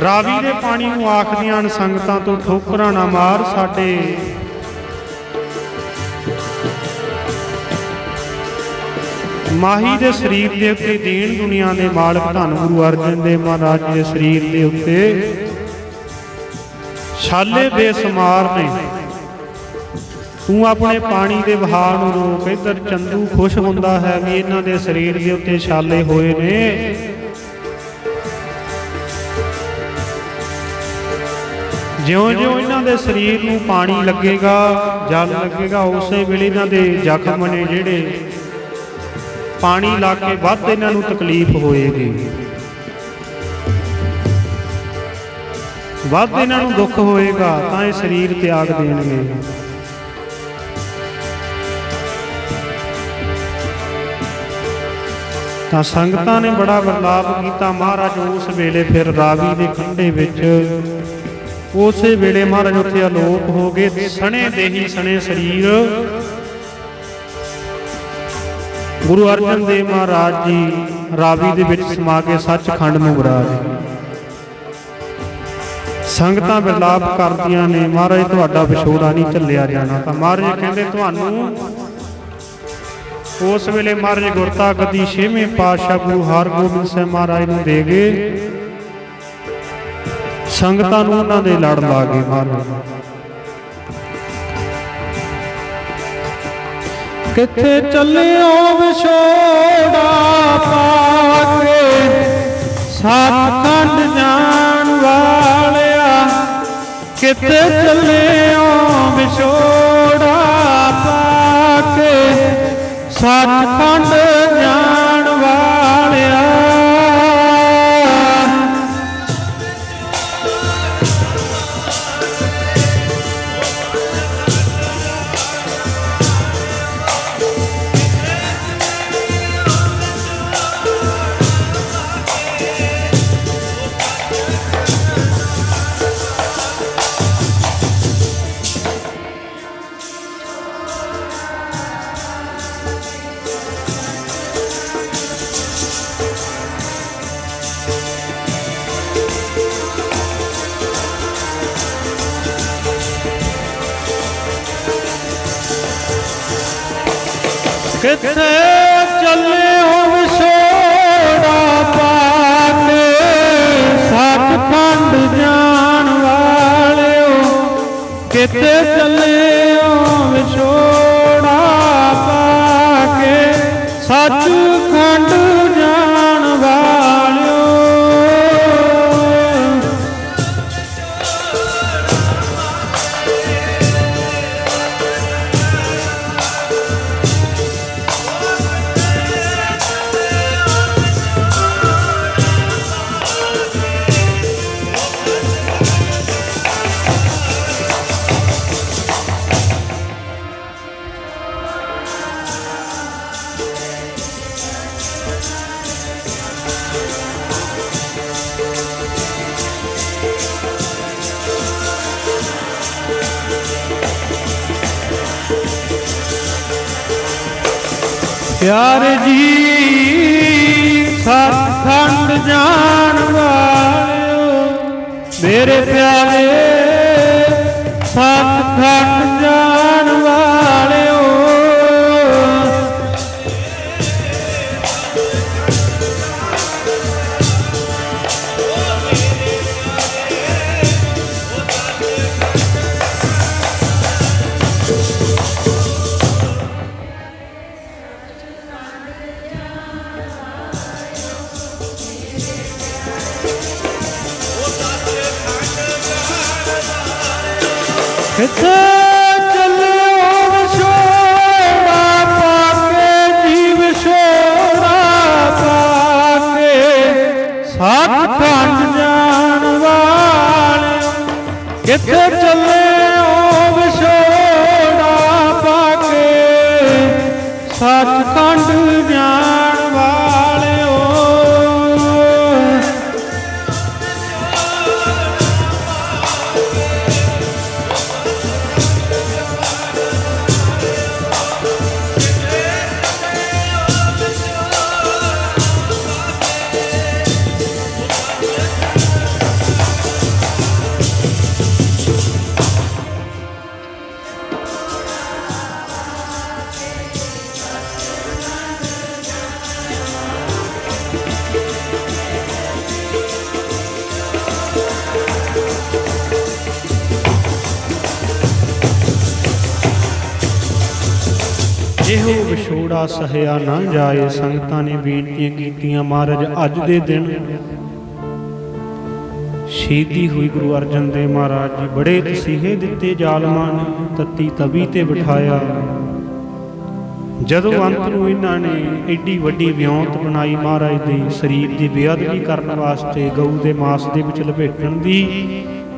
ਰਾਵੀ ਦੇ ਪਾਣੀ ਨੂੰ ਆਖਦੀਆਂ ਹਨ, ਸੰਗਤਾਂ ਤੋਂ ਠੋਕਰਾਂ ਨਾ ਮਾਰ ਸਾਡੇ। ਮਾਹੀ ਦੇ ਸਰੀਰ ਦੇ ਉੱਤੇ ਦੇਣ ਦੁਨੀਆ ਦੇ ਮਾਲਕ ਧੰਨ ਗੁਰੂ ਅਰਜਨ ਦੇਵ ਮਹਾਰਾਜ ਦੇ ਸਰੀਰ ਦੇ ਉੱਤੇ। ਛਾਲੇ ਬੇਸਮਾਰ ਨੇ। ਤੂੰ ਆਪਣੇ ਪਾਣੀ ਦੇ ਵਹਾਅ ਨੂੰ ਰੋਕ, ਇੱਧਰ ਚੰਦੂ ਖੁਸ਼ ਹੁੰਦਾ ਹੈ ਵੀ ਇਹਨਾਂ ਦੇ ਸਰੀਰ ਦੇ ਉੱਤੇ ਛਾਲੇ ਹੋਏ ਨੇ। ਜਿਉਂ-ਜਿਉਂ ਇਹਨਾਂ ਦੇ ਸਰੀਰ ਨੂੰ ਪਾਣੀ ਲੱਗੇਗਾ, ਜਲ ਲੱਗੇਗਾ, ਉਸੇ ਵੇਲੇ ਇਹਨਾਂ ਦੇ ਜ਼ਖਮ ਨੇ ਜਿਹੜੇ ਪਾਣੀ ਲਾ ਕੇ ਵੱਧ ਇਹਨਾਂ ਨੂੰ ਤਕਲੀਫ ਹੋਏਗੀ। ਵੱਧ ਇਹਨਾਂ ਨੂੰ ਦੁੱਖ ਹੋਏਗਾ, ਤਾਂ ਇਹ ਸਰੀਰ ਤਿਆਗ ਦੇਣਗੇ। ਤਾਂ ਸੰਗਤਾਂ ਨੇ ਬੜਾ ਵਰਲਾਪ ਕੀਤਾ। ਮਹਾਰਾਜ ਉਸ ਵੇਲੇ ਫਿਰ ਰਾਵੀ ਦੇ ਕੰਢੇ ਵਿੱਚ। ਉਸੇ ਵੇਲੇ ਮਹਾਰਾਜ ਉੱਥੇ ਅਲੋਪ ਹੋ ਗਏ। ਸਣੇ ਦੇਹੀ ਸਣੇ ਸਰੀਰ। ਗੁਰੂ ਅਰਜਨ ਦੇਵ ਮਹਾਰਾਜ ਜੀ ਰਾਵੀ ਦੇ ਵਿੱਚ ਸਮਾ ਕੇ ਸੱਚਖੰਡ ਨੂੰ ਵਿਰਾਜ। ਸੰਗਤਾਂ ਵਿਲਾਪ ਕਰਦੀਆਂ ਨੇ। ਮਹਾਰਾਜ, ਤੁਹਾਡਾ ਵਿਛੋੜਾ ਨਹੀਂ ਝੱਲਿਆ ਜਾਣਾ ਤਾਂ ਮਹਾਰਾਜ ਕਹਿੰਦੇ, ਤੁਹਾਨੂੰ ਉਸ ਵੇਲੇ ਮਹਾਰਾਜ ਗੁਰਤਾ ਗੱਦੀ ਛੇਵੇਂ ਪਾਤਸ਼ਾਹ ਗੁਰੂ ਹਰਗੋਬਿੰਦ ਸਾਹਿਬ ਮਹਾਰਾਜ ਨੂੰ ਦੇ ਗਏ। ਸੰਗਤਾਂ ਨੂੰ ਉਹਨਾਂ ਦੇ ਲੜ ਲਾ ਗਏ ਮਹਾਰਾਜ। ਕਿੱਥੇ ਚੱਲਿਓ ਵਿਛੋੜਾ ਪਾ ਕੇ? ਸਤਖੰਡ ਜਾਣ ਵਾਲਿਆ, ਕਿੱਥੇ ਚੱਲੇ ਸਤਖੰਡ ਕਿੱਥੇ ਚੱਲਿਓ ਵਿਛੋੜਾ ਪਾ ਪਿਆਰੇ ਜੀ ਸਤਖੰਡ ਜਾਣ ਵਾਲਿਓ। ਮੇਰੇ ਪਿਆਰੇ ਸਤਖੰਡ ਕਿੱਥੇ ਚੱਲਿਓ ਵਿਛੋੜਾ ਪਾ ਕੇ ਜੀ ਛੋੜਾ ਪਾ ਕੇ ਸਤਖੰਡ ਜਾਣ ਵਾਲਿਓ ਕਿੱਥੇ ਚੱਲਿਓ ਵਿਛੋੜਾ ਪਾ ਕੇ ਸਤਖੰਡ ਜਾਣ ਇਹੋ ਵਿਛੋੜਾ ਸਹਿਆ ਨਾ ਜਾਏ, ਸੰਗਤਾਂ ਨੇ ਬੇਨਤੀਆਂ ਕੀਤੀਆਂ, ਮਹਾਰਾਜ, ਅੱਜ ਦੇ ਦਿਨ ਸ਼ਹੀਦੀ ਹੋਈ ਗੁਰੂ ਅਰਜਨ ਦੇਵ ਮਹਾਰਾਜ ਜੀ, ਬੜੇ ਤਸੀਹੇ ਦਿੱਤੇ ਜ਼ਾਲਮਾਂ ਨੇ, ਤੱਤੀ ਤਵੀ ਤੇ ਬਿਠਾਇਆ। ਜਦੋਂ ਅੰਤ ਨੂੰ ਇਹਨਾਂ ਨੇ ਏਡੀ ਵੱਡੀ ਵਿਉਂਤ ਬਣਾਈ ਮਹਾਰਾਜ ਦੇ, ਸਰੀਰ ਦੀ ਬੇਅਦਬੀ ਕਰਨ ਵਾਸਤੇ, ਗਊ ਦੇ ਮਾਸ ਦੇ ਵਿੱਚ ਲਪੇਟਣ ਦੀ,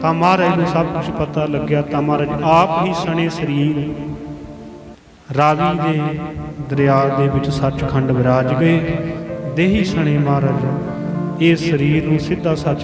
ਤਾਂ ਮਹਾਰਾਜ ਨੂੰ ਸਭ ਕੁਝ ਪਤਾ ਲੱਗਿਆ, ਤਾਂ ਮਹਾਰਾਜ ਆਪ ਹੀ ਸਣੇ ਸਰੀਰ ਰਾਵੀ ਦੇ ਦਰਿਆ ਦੇ ਵਿੱਚ ਸੱਚਖੰਡ ਵਿਰਾਜ ਗਏ। ਦੇਹੀ ਸਣੇ ਮਹਾਰਾਜ, ਇਹ ਸਰੀਰ ਨੂੰ ਸਿੱਧਾ ਸੱਚ